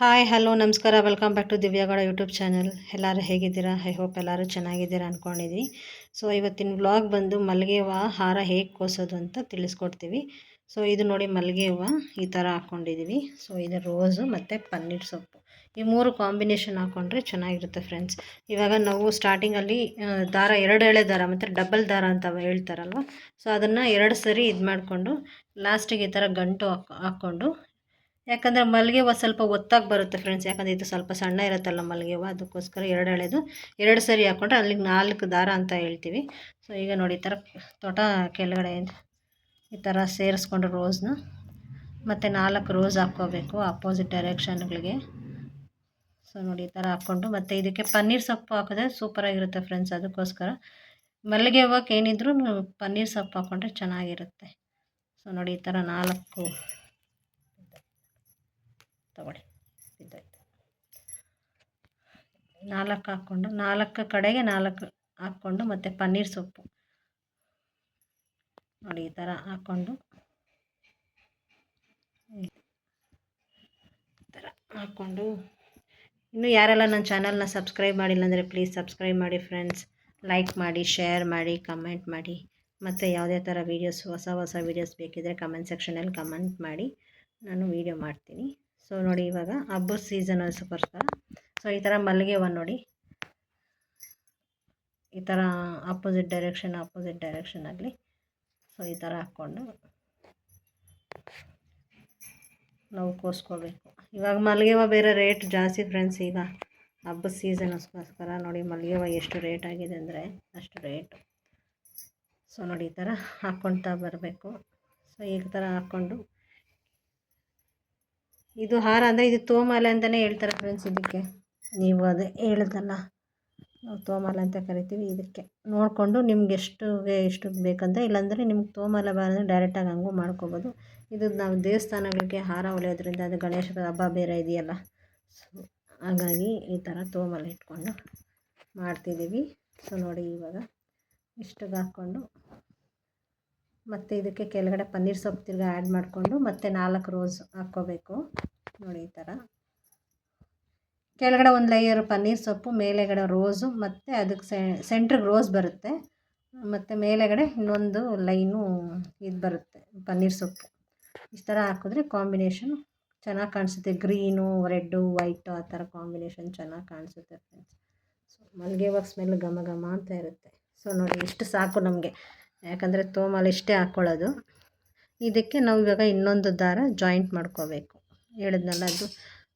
Hi hello ನಮಸ್ಕಾರ. Welcome back to Divya Gowda YouTube channel ಎಲ್ಲರೂ ಹೇಗಿದ್ದೀರಾ? ಐ ಹೋಪ್ ಎಲ್ಲರೂ ಚೆನ್ನಾಗಿದ್ದೀರಾ ಅಂದ್ಕೊಂಡಿದ್ವಿ ಸೊ ಇವತ್ತಿನ ವ್ಲಾಗ್ ಬಂದು ಮಲ್ಲಿಗೆ ಹೂವು, ಹಾರ ಹೇಗೆ ಕೋಸೋದು ಅಂತ ತಿಳಿಸ್ಕೊಡ್ತೀವಿ. ಸೊ ಇದು ನೋಡಿ ಮಲ್ಲಿಗೆ ಹೂವು ಈ ಥರ ಹಾಕ್ಕೊಂಡಿದ್ದೀವಿ ಸೊ ಇದು ರೋಸು ಮತ್ತು ಪನ್ನೀರ್ ಸೊಪ್ಪು. ಈ ಮೂರು ಕಾಂಬಿನೇಷನ್ ಹಾಕ್ಕೊಂಡ್ರೆ ಚೆನ್ನಾಗಿರುತ್ತೆ ಫ್ರೆಂಡ್ಸ್ ಇವಾಗ ನಾವು ಸ್ಟಾರ್ಟಿಂಗಲ್ಲಿ ದಾರ ಎರಡು ಎಳೆ ದಾರ ಮತ್ತು ಡಬಲ್ ದಾರ ಅಂತ ಹೇಳ್ತಾರಲ್ವ? ಸೊ ಅದನ್ನು ಎರಡು ಸರಿ ಇದು ಮಾಡಿಕೊಂಡು ಲಾಸ್ಟಿಗೆ ಈ ಥರ ಗಂಟು ಹಾಕ್, ಹಾಕ್ಕೊಂಡು ಯಾಕಂದರೆ ಮಲ್ಲಿಗೆ ಹೂವು ಸ್ವಲ್ಪ ಒತ್ತಾಗಿ ಬರುತ್ತೆ ಫ್ರೆಂಡ್ಸ್ ಯಾಕಂದರೆ ಇದು ಸ್ವಲ್ಪ ಸಣ್ಣ ಇರುತ್ತಲ್ಲ ಮಲ್ಲಿಗೆ ಹೂವು, ಅದಕ್ಕೋಸ್ಕರ ಎರಡು ಎಳೆದು ಎರಡು ಸರಿ ಹಾಕ್ಕೊಂಡ್ರೆ ಅಲ್ಲಿಗೆ ನಾಲ್ಕು ದಾರ ಅಂತ ಹೇಳ್ತೀವಿ. ಸೊ ಈಗ ನೋಡಿ ಈ ಥರ ತೋಟ ಕೆಳಗಡೆ ಈ ಥರ ಸೇರಿಸ್ಕೊಂಡು ರೋಸ್ನ ಮತ್ತು ನಾಲ್ಕು ರೋಸ್ ಹಾಕ್ಕೋಬೇಕು ಅಪೋಸಿಟ್ ಡೈರೆಕ್ಷನ್ಗಳಿಗೆ ಸೊ ನೋಡಿ ಈ ಥರ ಹಾಕ್ಕೊಂಡು ಮತ್ತು ಇದಕ್ಕೆ ಪನ್ನೀರ್ ಸೊಪ್ಪು ಹಾಕಿದ್ರೆ ಸೂಪರಾಗಿರುತ್ತೆ ಫ್ರೆಂಡ್ಸ್ ಅದಕ್ಕೋಸ್ಕರ ಮಲ್ಲಿಗೆ ಹೂವಕ್ಕೆ ಏನಿದ್ರು ಪನ್ನೀರ್ ಸೊಪ್ಪು ಹಾಕ್ಕೊಂಡ್ರೆ ಚೆನ್ನಾಗಿರುತ್ತೆ. ಸೊ ನೋಡಿ ಈ ಥರ ನಾಲ್ಕು ತಗೊಳ್ಳಿ. ಬಿದ್ದೋಯ್ತು ನಾಲ್ಕು ಹಾಕ್ಕೊಂಡು, ನಾಲ್ಕು ಕಡೆಗೆ ನಾಲ್ಕು ಹಾಕ್ಕೊಂಡು ಮತ್ತು ಪನ್ನೀರ್ ಸೊಪ್ಪು. ನೋಡಿ, ಈ ಥರ ಹಾಕ್ಕೊಂಡು. ಈ ಥರ ಹಾಕ್ಕೊಂಡು. ಇನ್ನೂ ಯಾರೆಲ್ಲ ನನ್ನ ಚಾನಲ್ನ ಸಬ್ಸ್ಕ್ರೈಬ್ ಮಾಡಿಲ್ಲ ಅಂದರೆ ಪ್ಲೀಸ್ ಸಬ್ಸ್ಕ್ರೈಬ್ ಮಾಡಿ ಫ್ರೆಂಡ್ಸ್. ಲೈಕ್ ಮಾಡಿ, ಶೇರ್ ಮಾಡಿ, ಕಮೆಂಟ್ ಮಾಡಿ. ಮತ್ತು ಯಾವುದೇ ಥರ ವೀಡಿಯೋಸ್ ಹೊಸ ಹೊಸ ವೀಡಿಯೋಸ್ ಬೇಕಿದ್ದರೆ ಕಮೆಂಟ್ ಸೆಕ್ಷನಲ್ಲಿ ಕಮೆಂಟ್ ಮಾಡಿ. ನಾನು ವೀಡಿಯೋ ಮಾಡ್ತೀನಿ. ಸೊ ನೋಡಿ ಇವಾಗ ಹಬ್ಬದ ಸೀಸನ್ ಅನ್ಸಕ್ಕೋಸ್ಕರ ಸೊ ಈ ಥರ ಮಲ್ಲಿಗೆ ಹೂವು ನೋಡಿ. ಈ ಥರ ಅಪೋಸಿಟ್ ಡೈರೆಕ್ಷನ್ ಅಪೋಸಿಟ್ ಡೈರೆಕ್ಷನಲ್ಲಿ ಸೊ ಈ ಥರ ಹಾಕ್ಕೊಂಡು ನಾವು ಕೋಸ್ಕೋಬೇಕು ಇವಾಗ ಮಲ್ಲಿಗೆ ಹೂವು ಬೇರೆ ರೇಟ್ ಜಾಸ್ತಿ ಫ್ರೆಂಡ್ಸ್ ಈಗ ಹಬ್ಬದ ಸೀಸನ್ಗೋಸ್ಕರ ನೋಡಿ ಮಲ್ಲಿಗೆ ಹೂವು ಎಷ್ಟು ರೇಟ್ ಆಗಿದೆ ಅಂದರೆ ಅಷ್ಟು ರೇಟ್ ಸೊ ನೋಡಿ ಈ ಥರ ಹಾಕ್ಕೊಳ್ತಾ ಬರಬೇಕು. ಸೊ ಈ ಥರ ಹಾಕ್ಕೊಂಡು ಇದು ಹಾರ ಅಂದರೆ ಇದು ತೋಮಾಲೆ ಅಂತಲೇ ಹೇಳ್ತಾರೆ ಫ್ರೆಂಡ್ಸ್ ಇದಕ್ಕೆ. ನೀವು ಅದೇ ಹೇಳಿದಲ್ಲ ನಾವು ತೋಮಾಲೆ ಅಂತ ಕರಿತೀವಿ ಇದಕ್ಕೆ. ನೋಡಿಕೊಂಡು ನಿಮ್ಗೆ ಎಷ್ಟು ಎಷ್ಟು ಬೇಕಂತ, ಇಲ್ಲಾಂದರೆ ನಿಮ್ಗೆ ತೋಮಾಲೆ ಅಂದರೆ ಡೈರೆಕ್ಟಾಗಿ ಹಂಗೂ ಮಾಡ್ಕೊಬೋದು. ಇದು ನಾವು ದೇವಸ್ಥಾನಗಳಿಗೆ ಹಾರ ಹೊಲಿಯೋದ್ರಿಂದ ಅದು ಗಣೇಶ ಹಬ್ಬ ಬೇರೆ ಇದೆಯಲ್ಲ. ಸೊ ಹಾಗಾಗಿ ಈ ಥರ ತೋಮಾಲೆ ಇಟ್ಕೊಂಡು ಮಾಡ್ತಿದ್ದೀವಿ. ಸೊ ನೋಡಿ ಇವಾಗ ಇಷ್ಟಿಗೆ ಹಾಕ್ಕೊಂಡು ಮತ್ತು ಇದಕ್ಕೆ ಕೆಳಗಡೆ ಪನ್ನೀರ್ ಸೊಪ್ಪು ತಿರ್ಗ ಆ್ಯಡ್ ಮಾಡಿಕೊಂಡು ಮತ್ತೆ ನಾಲ್ಕು ರೋಸ್ ಹಾಕ್ಕೋಬೇಕು. ನೋಡಿ ಈ ಥರ ಕೆಳಗಡೆ ಒಂದು ಲೇಯರ್ ಪನ್ನೀರ್ ಸೊಪ್ಪು, ಮೇಲೆಗಡೆ ರೋಸು ಮತ್ತು ಅದಕ್ಕೆ ಸೆಂಟ್ರಿಗೆ ರೋಸ್ ಬರುತ್ತೆ. ಮತ್ತು ಮೇಲೆಗಡೆ ಇನ್ನೊಂದು ಲೈನು ಇದು ಬರುತ್ತೆ, ಪನ್ನೀರ್ ಸೊಪ್ಪು. ಈ ಥರ ಹಾಕಿದ್ರೆ ಕಾಂಬಿನೇಷನ್ ಚೆನ್ನಾಗಿ ಕಾಣಿಸುತ್ತೆ. ಗ್ರೀನು ರೆಡ್ಡು ವೈಟು ಆ ಥರ ಕಾಂಬಿನೇಷನ್ ಚೆನ್ನಾಗಿ ಕಾಣಿಸುತ್ತೆ ಫ್ರೆಂಡ್ಸ್ ಸೊ ಮಲ್ಲಿಗೆ ಹೂವು ಸ್ಮೆಲ್ ಘಮ ಘಮ ಅಂತ ಇರುತ್ತೆ. ಸೊ ನೋಡಿ ಇಷ್ಟು ಸಾಕು ನಮಗೆ. ಯಾಕಂದರೆ ತೋಮಾಲೆ ಇಷ್ಟೇ ಹಾಕ್ಕೊಳ್ಳೋದು ಇದಕ್ಕೆ ನಾವು ಇವಾಗ ಇನ್ನೊಂದು ದಾರ ಜಾಯಿಂಟ್ ಮಾಡ್ಕೋಬೇಕು. ಹೇಳಿದ್ನಲ್ಲ ಅದು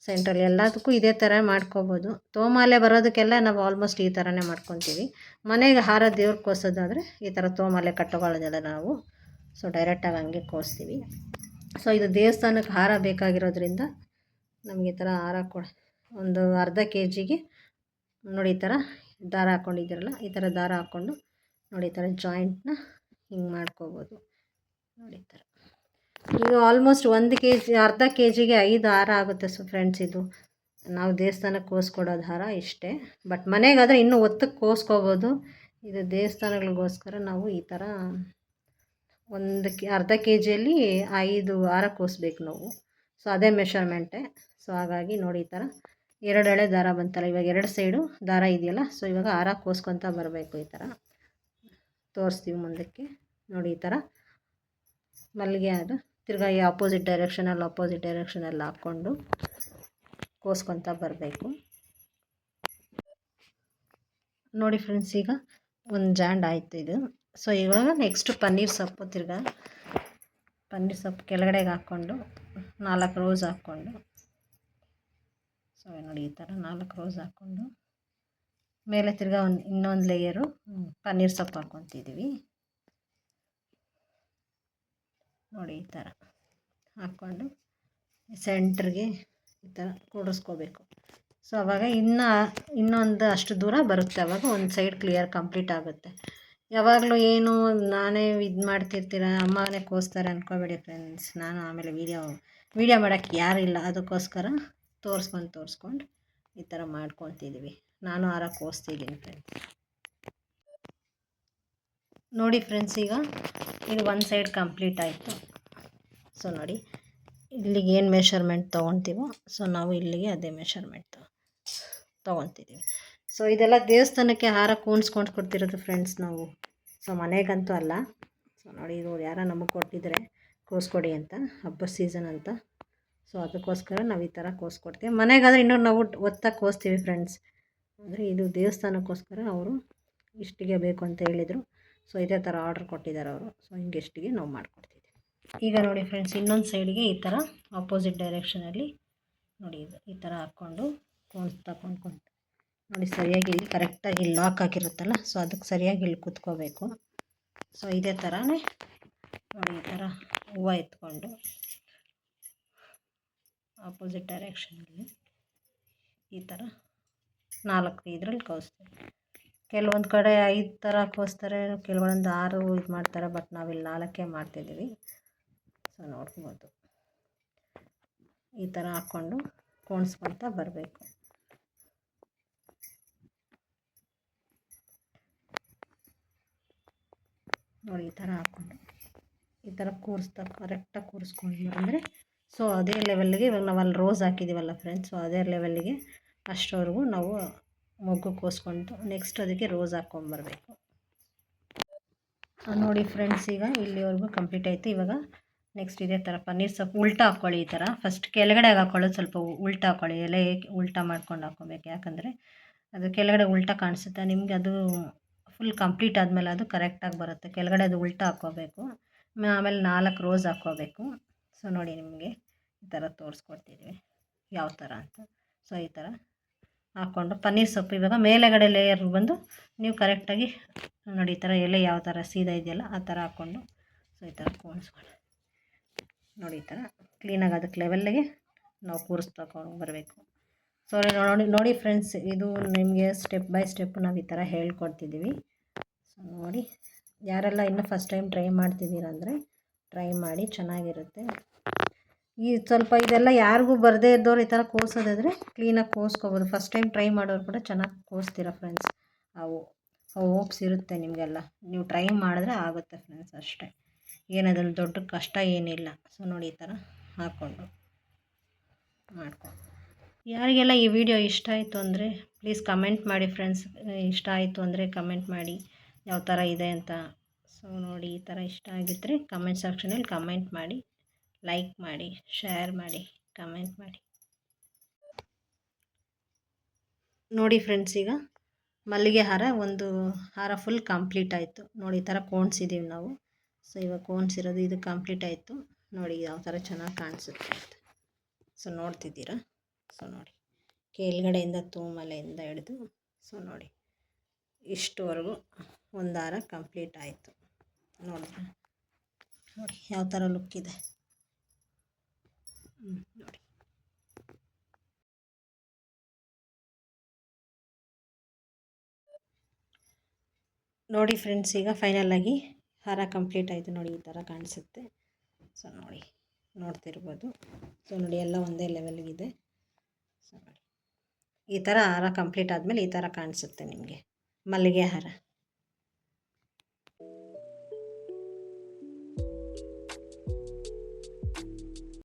ಸೆಂಟ್ರಲ್ಲಿ ಎಲ್ಲದಕ್ಕೂ ಇದೇ ಥರ ಮಾಡ್ಕೋಬೋದು. ತೋಮಾಲೆ ಬರೋದಕ್ಕೆಲ್ಲ ನಾವು ಆಲ್ಮೋಸ್ಟ್ ಈ ಥರನೇ ಮಾಡ್ಕೊತೀವಿ. ಮನೆಗೆ ಹಾರ ದೇವ್ರಿಗೆ ಕೋಸೋದಾದರೆ ಈ ಥರ ತೋಮಾಲೆ ಕಟ್ಟುಕೊಳ್ಳೋದಲ್ಲ ನಾವು ಸೊ ಡೈರೆಕ್ಟಾಗಿ ಹಂಗೆ ಕೋಸ್ತೀವಿ. ಸೊ ಇದು ದೇವಸ್ಥಾನಕ್ಕೆ ಹಾರ ಬೇಕಾಗಿರೋದ್ರಿಂದ ನಮಗೆ ಈ ಥರ ಹಾರ ಕೊಡ, ಒಂದು ಅರ್ಧ ಕೆ ಜಿಗೆ ನೋಡಿ ಈ ಥರ ದಾರ ಹಾಕ್ಕೊಂಡಿದ್ದೀರಲ್ಲ ಈ ಥರ ದಾರ ಹಾಕ್ಕೊಂಡು ನೋಡಿ ಈ ಥರ ಜಾಯಿಂಟ್ನ ಹಿಂಗೆ ಮಾಡ್ಕೋಬೋದು. ನೋಡಿ ಥರ ಇದು ಆಲ್ಮೋಸ್ಟ್ ಒಂದು ಕೆ ಜಿ ಅರ್ಧ ಕೆ ಜಿಗೆ ಐದು ಹಾರ ಆಗುತ್ತೆ ಸೊ ಫ್ರೆಂಡ್ಸ್ ಇದು. ನಾವು ದೇವಸ್ಥಾನಕ್ಕೆ ಕೋಸ್ಕೊಡೋದು ಹಾರ ಇಷ್ಟೇ. ಬಟ್ ಮನೆಗಾದರೆ ಇನ್ನೂ ಒತ್ತಕ್ಕೆ ಕೋಸ್ಕೋಬೋದು ಇದು ದೇವಸ್ಥಾನಗಳಿಗೋಸ್ಕರ ನಾವು ಈ ಥರ ಒಂದು ಕೆ, ಅರ್ಧ ಕೆ ಜಿಯಲ್ಲಿ ಐದು ಹಾರ ಕೋಸ್ಬೇಕು ನಾವು. ಸೊ ಅದೇ ಮೆಷರ್ಮೆಂಟೇ ಸೊ ಹಾಗಾಗಿ ನೋಡಿ ಈ ಥರ ಎರಡು ಎಳೆ ದಾರ ಬಂತಲ್ಲ, ಇವಾಗ ಎರಡು ಸೈಡು ದಾರ ಇದೆಯಲ್ಲ ಸೊ ಇವಾಗ ಹಾರ ಕೋಸ್ಕೊತ ಬರಬೇಕು ಈ ಥರ ತೋರಿಸ್ತೀವಿ ಮುಂದಕ್ಕೆ. ನೋಡಿ ಈ ಥರ. ಮಲ್ಲಿಗೆ ಅದು ತಿರ್ಗಾ ಈ ಆಪೋಸಿಟ್ ಡೈರೆಕ್ಷನಲ್ಲಿ ಆಪೋಸಿಟ್ ಡೈರೆಕ್ಷನಲ್ಲಿ ಹಾಕ್ಕೊಂಡು ಕೋಸ್ಕೊತ ಬರಬೇಕು. ನೋಡಿ ಫ್ರೆಂಡ್ಸ್ ಈಗ ಒಂದು ಜಾಂಡ್ ಆಯಿತು ಇದು. ಸೊ ಇವಾಗ ನೆಕ್ಸ್ಟು ಪನ್ನೀರ್ ಸೊಪ್ಪು ತಿರ್ಗಾ ಪನ್ನೀರ್ ಸೊಪ್ಪು ಕೆಳಗಡೆಗೆ ಹಾಕ್ಕೊಂಡು ನಾಲ್ಕು ರೋಸ್ ಹಾಕ್ಕೊಂಡು. ಸೊ ನೋಡಿ ಈ ಥರ ನಾಲ್ಕು ರೋಸ್ ಹಾಕ್ಕೊಂಡು. ಮೇಲೆ ತಿರ್ಗಾ ಒಂದು ಇನ್ನೊಂದು ಲೇಯರು ಪನ್ನೀರ್ ಸೊಪ್ಪು ಹಾಕ್ಕೊತಿದ್ದೀವಿ ನೋಡಿ ಈ ಥರ ಹಾಕ್ಕೊಂಡು ಸೆಂಟ್ರಿಗೆ ಈ ಥರ ಕೂಡಿಸ್ಕೋಬೇಕು. ಸೊ ಅವಾಗ ಇನ್ನು, ಇನ್ನೊಂದು ಅಷ್ಟು ದೂರ ಬರುತ್ತೆ. ಅವಾಗ ಒಂದು ಸೈಡ್ ಕ್ಲಿಯರ್ ಕಂಪ್ಲೀಟ್ ಆಗುತ್ತೆ. ಯಾವಾಗಲೂ ಏನು ನಾನೇ ಇದು ಮಾಡ್ತಿರ್ತೀರ, ಅಮ್ಮನೇ ಕೋಸ್ತಾರೆ ಅಂದ್ಕೋಬೇಡಿ ಫ್ರೆಂಡ್ಸ್. ನಾನು ಆಮೇಲೆ ವೀಡಿಯೋ ವೀಡಿಯೋ ಮಾಡೋಕ್ಕೆ ಯಾರಿಲ್ಲ ಅದಕ್ಕೋಸ್ಕರ ತೋರಿಸ್ಕೊಂಡು ತೋರಿಸ್ಕೊಂಡು ಈ ಥರ ಮಾಡ್ಕೊತಿದ್ದೀವಿ ನಾನು ಆರ ಕೋಸ್ತಿದ್ದೀನಿ ಫ್ರೆಂಡ್ಸ್. ನೋಡಿ ಫ್ರೆಂಡ್ಸ್ ಈಗ ಇದು ಒಂದು ಸೈಡ್ ಕಂಪ್ಲೀಟ್ ಆಯಿತು. ಸೊ ನೋಡಿ, ಇಲ್ಲಿಗೆ ಏನು ಮೆಷರ್ಮೆಂಟ್ ತೊಗೊತೀವೋ ಸೊ ನಾವು ಇಲ್ಲಿಗೆ ಅದೇ ಮೆಷರ್ಮೆಂಟ್ ತೊಗೊತಿದ್ದೀವಿ ಸೊ ಇದೆಲ್ಲ ದೇವಸ್ಥಾನಕ್ಕೆ ಹಾರ ಕೂಣಿಸ್ಕೊಂಡು ಕೊಡ್ತಿರೋದು ಫ್ರೆಂಡ್ಸ್ ನಾವು. ಸೊ ಮನೆಗಂತೂ ಅಲ್ಲ. ಸೊ ನೋಡಿ, ಇದು ಯಾರೋ ನಮಗೆ ಕೊಟ್ಟಿದ್ರೆ ಕೋಸ್ಕೊಡಿ ಅಂತ ಹಬ್ಬದ ಸೀಸನ್ ಅಂತ. ಸೊ ಅದಕ್ಕೋಸ್ಕರ ನಾವು ಈ ಥರ ಕೋಸ್ಕೊಡ್ತೀವಿ. ಮನೆಗಾದರೆ ಇನ್ನೂ ನಾವು ಒತ್ತಾಗಿ ಕೋಸ್ತೀವಿ ಫ್ರೆಂಡ್ಸ್ ಅಂದರೆ ಇದು ದೇವಸ್ಥಾನಕ್ಕೋಸ್ಕರ ಅವರು ಇಷ್ಟಿಗೆ ಬೇಕು ಅಂತ ಹೇಳಿದರು. ಸೊ ಇದೇ ಥರ ಆರ್ಡ್ರ್ ಕೊಟ್ಟಿದ್ದಾರೆ ಅವರು. ಸೊ ಹಿಂಗೆ ಎಷ್ಟಿಗೆ ನಾವು ಮಾಡಿಕೊಡ್ತಿದ್ದೀವಿ ಈಗ ನೋಡಿ ಫ್ರೆಂಡ್ಸ್ ಇನ್ನೊಂದು ಸೈಡಿಗೆ ಈ ಥರ ಆಪೋಸಿಟ್ ಡೈರೆಕ್ಷನಲ್ಲಿ ನೋಡಿ ಇದು ಈ ಥರ ಹಾಕ್ಕೊಂಡು ಕೋನ್ಸ್ ತಗೊಂಡು ನೋಡಿ ಸರಿಯಾಗಿ ಇಲ್ಲಿ ಕರೆಕ್ಟಾಗಿ ಇಲ್ಲಿ ಲಾಕ್ ಹಾಕಿರುತ್ತಲ್ಲ ಸೊ ಅದಕ್ಕೆ ಸರಿಯಾಗಿ ಇಲ್ಲಿ ಕೂತ್ಕೋಬೇಕು. ಸೊ ಇದೇ ಥರನೇ ನೋಡಿ ಈ ಥರ ಹೂವು ಎತ್ಕೊಂಡು ಆಪೋಸಿಟ್ ಡೈರೆಕ್ಷನಲ್ಲಿ ಈ ಥರ ನಾಲ್ಕು ಇದರಲ್ಲಿ ಕಳಿಸ್ತೀವಿ ಕೆಲವೊಂದು ಕಡೆ ಐದು ಥರ ಕೋಸ್ತಾರೆ ಕೆಲವೊಂದು ಆರು ಇದು ಮಾಡ್ತಾರೆ ಬಟ್ ನಾವಿಲ್ಲಿ ನಾಲ್ಕೇ ಮಾಡ್ತಿದ್ದೀವಿ. ಸೊ ನೋಡ್ಬೋದು ಈ ಥರ ಹಾಕ್ಕೊಂಡು ಕೋಣಿಸ್ಕೊಳ್ತಾ ಬರಬೇಕು. ನೋಡಿ, ಈ ಥರ ಹಾಕ್ಕೊಂಡು ಈ ಥರ ಕೂರಿಸ್ತಾ ಕರೆಕ್ಟಾಗಿ ಕೂರಿಸ್ಕೊಂಡು ಅಂದರೆ ಸೊ ಅದೇ ಲೆವೆಲ್ಗೆ ಇವಾಗ ನಾವು ಅಲ್ಲಿ ರೋಸ್ ಹಾಕಿದ್ದೀವಲ್ಲ ಫ್ರೆಂಡ್ಸ್ ಸೊ ಅದೇ ಲೆವೆಲ್ಗೆ ಅಷ್ಟವರೆಗೂ ನಾವು ಮೊಗ್ಗು ಕೋಸ್ಕೊಂಡು ನೆಕ್ಸ್ಟ್ ಅದಕ್ಕೆ ರೋಸ್ ಹಾಕ್ಕೊಂಬರ್ಬೇಕು ನೋಡಿ ಫ್ರೆಂಡ್ಸ್ ಈಗ ಇಲ್ಲಿವರೆಗೂ ಕಂಪ್ಲೀಟ್ ಆಯಿತು. ಇವಾಗ ನೆಕ್ಸ್ಟ್ ಇದೇ ಥರ ಪನ್ನೀರ್ ಸೊಪ್ಪು ಉಲ್ಟಾ ಹಾಕ್ಕೊಳ್ಳಿ ಈ ಥರ ಫಸ್ಟ್ ಕೆಳಗಡೆ ಹಾಕ್ಕೊಳ್ಳೋದು ಸ್ವಲ್ಪ ಉಲ್ಟಾ ಹಾಕ್ಕೊಳ್ಳಿ ಎಲೆ ಉಲ್ಟಾ ಮಾಡ್ಕೊಂಡು ಹಾಕ್ಕೊಬೇಕು? ಯಾಕಂದರೆ ಅದು ಕೆಳಗಡೆ ಉಲ್ಟಾ ಕಾಣಿಸುತ್ತೆ. ನಿಮಗೆ ಅದು ಫುಲ್ ಕಂಪ್ಲೀಟ್ ಆದಮೇಲೆ ಅದು ಕರೆಕ್ಟಾಗಿ ಬರುತ್ತೆ. ಕೆಳಗಡೆ ಅದು ಉಲ್ಟಾ ಹಾಕ್ಕೋಬೇಕು. ಆಮೇಲೆ ನಾಲ್ಕು ರೋಸ್ ಹಾಕ್ಕೋಬೇಕು. ಸೊ ನೋಡಿ ನಿಮಗೆ ಈ ಥರ ತೋರಿಸ್ಕೊಡ್ತಿದ್ದೀವಿ ಯಾವ ಥರ ಅಂತ. ಸೊ ಈ ಥರ ಹಾಕ್ಕೊಂಡು ಪನ್ನೀರ್ ಸೊಪ್ಪು ಇವಾಗ ಮೇಲೆಗಡೆ ಲೇಯರ್ ಬಂದು ನೀವು ಕರೆಕ್ಟಾಗಿ ನೋಡಿ ಈ ಥರ ಎಲೆ ಯಾವ ಥರ ಸೀದಾ ಇದೆಯಲ್ಲ ಆ ಥರ ಹಾಕ್ಕೊಂಡು ಸೊ ಈ ಥರ ಕೂಣಿಸ್ಕೊಂಡು ನೋಡಿ ಈ ಥರ ಕ್ಲೀನಾಗಿ ಅದಕ್ಕೆ ಲೆವೆಲ್ಲಿಗೆ ನಾವು ಕೂರಿಸ್ಬೇಕು ಬರಬೇಕು. ಸೊ ನೋಡಿ ನೋಡಿ ಫ್ರೆಂಡ್ಸ್ ಇದು ನಿಮಗೆ ಸ್ಟೆಪ್ ಬೈ ಸ್ಟೆಪ್ ನಾವು ಈ ಥರ ಹೇಳ್ಕೊಡ್ತಿದ್ದೀವಿ. ಸೊ ನೋಡಿ, ಯಾರೆಲ್ಲ ಇನ್ನೂ ಫಸ್ಟ್ ಟೈಮ್ ಟ್ರೈ ಮಾಡ್ತಿದ್ದೀರಂದರೆ ಟ್ರೈ ಮಾಡಿ ಚೆನ್ನಾಗಿರುತ್ತೆ. ಈ ಸ್ವಲ್ಪ ಇದೆಲ್ಲ ಯಾರಿಗೂ ಬರದೇ ಇದ್ದವ್ರು ಈ ಥರ ಕೋಸೋದಾದರೆ ಕ್ಲೀನಾಗಿ ಕೋಸ್ಕೋಬೋದು ಫಸ್ಟ್ ಟೈಮ್ ಟ್ರೈ ಮಾಡೋರು ಕೂಡ ಚೆನ್ನಾಗಿ ಕೋಸ್ತೀರ ಫ್ರೆಂಡ್ಸ್ ಅವು ಹೋಪ್ಸ್ ಇರುತ್ತೆ ನಿಮಗೆಲ್ಲ. ನೀವು ಟ್ರೈ ಮಾಡಿದ್ರೆ ಆಗುತ್ತೆ ಫ್ರೆಂಡ್ಸ್ ಅಷ್ಟೇ. ಏನದ್ರಲ್ಲಿ ದೊಡ್ಡ ಕಷ್ಟ ಏನಿಲ್ಲ. ಸೊ ನೋಡಿ ಈ ಥರ ಹಾಕ್ಕೊಂಡು ಮಾಡ್ಕೊಂಡು ಯಾರಿಗೆಲ್ಲ ಈ ವಿಡಿಯೋ ಇಷ್ಟ ಆಯಿತು ಅಂದರೆ ಪ್ಲೀಸ್ ಕಮೆಂಟ್ ಮಾಡಿ ಫ್ರೆಂಡ್ಸ್ ಇಷ್ಟ ಆಯಿತು ಅಂದರೆ ಕಮೆಂಟ್ ಮಾಡಿ. ಯಾವ ಥರ ಇದೆ ಅಂತ. ಸೊ ನೋಡಿ ಈ ಥರ ಇಷ್ಟ ಆಗಿದ್ದರೆ ಕಮೆಂಟ್ ಸೆಕ್ಷನಲ್ಲಿ ಕಮೆಂಟ್ ಮಾಡಿ. ಲೈಕ್ ಮಾಡಿ ಶೇರ್ ಮಾಡಿ ಕಮೆಂಟ್ ಮಾಡಿ. ನೋಡಿ ಫ್ರೆಂಡ್ಸ್ ಈಗ, ಮಲ್ಲಿಗೆ ಹಾರ ಒಂದು ಹಾರ ಫುಲ್ ಕಂಪ್ಲೀಟ್ ಆಯಿತು. ನೋಡಿ ಈ ಥರ ಕೋಣಿಸಿದ್ದೀವಿ ನಾವು. ಸೊ ಇವಾಗ ಇರೋದು ಇದು ಕಂಪ್ಲೀಟ್ ಆಯಿತು. ನೋಡಿ ಯಾವ ಥರ ಚೆನ್ನಾಗಿ ಕಾಣಿಸುತ್ತೆ ಅಂತ. ಸೊ ನೋಡ್ತಿದ್ದೀರಾ? ಸೊ ನೋಡಿ. ಕೆಳಗಡೆಯಿಂದ ತೂಮಲೆಯಿಂದ ಹಿಡಿದು ಸೊ ನೋಡಿ. ಇಷ್ಟುವರೆಗೂ ಒಂದು ಹಾರ ಕಂಪ್ಲೀಟ್ ಆಯಿತು. ನೋಡಿದ್ರೆ ನೋಡಿ ಯಾವ ಥರ ಲುಕ್ ಇದೆ. ನೋಡಿ. ನೋಡಿ ಫ್ರೆಂಡ್ಸ್, ಈಗ ಆಗಿ ಹಾರ ಕಂಪ್ಲೀಟ್ ಆಯಿತು ನೋಡಿ, ಈ ಥರ ಕಾಣಿಸುತ್ತೆ. ಸೊ ನೋಡಿ, ನೋಡ್ತಿರ್ಬೋದು. ಸೊ ನೋಡಿ, ಎಲ್ಲ ಒಂದೇ ಲೆವೆಲ್ಗಿದೆ ಸೊ ನೋಡಿ, ಈ ಥರ ಹಾರ ಕಂಪ್ಲೀಟ್ ಆದಮೇಲೆ ಈ ಥರ ಕಾಣಿಸುತ್ತೆ ನಿಮಗೆ. ಮಲ್ಲಿಗೆ ಹಾರ.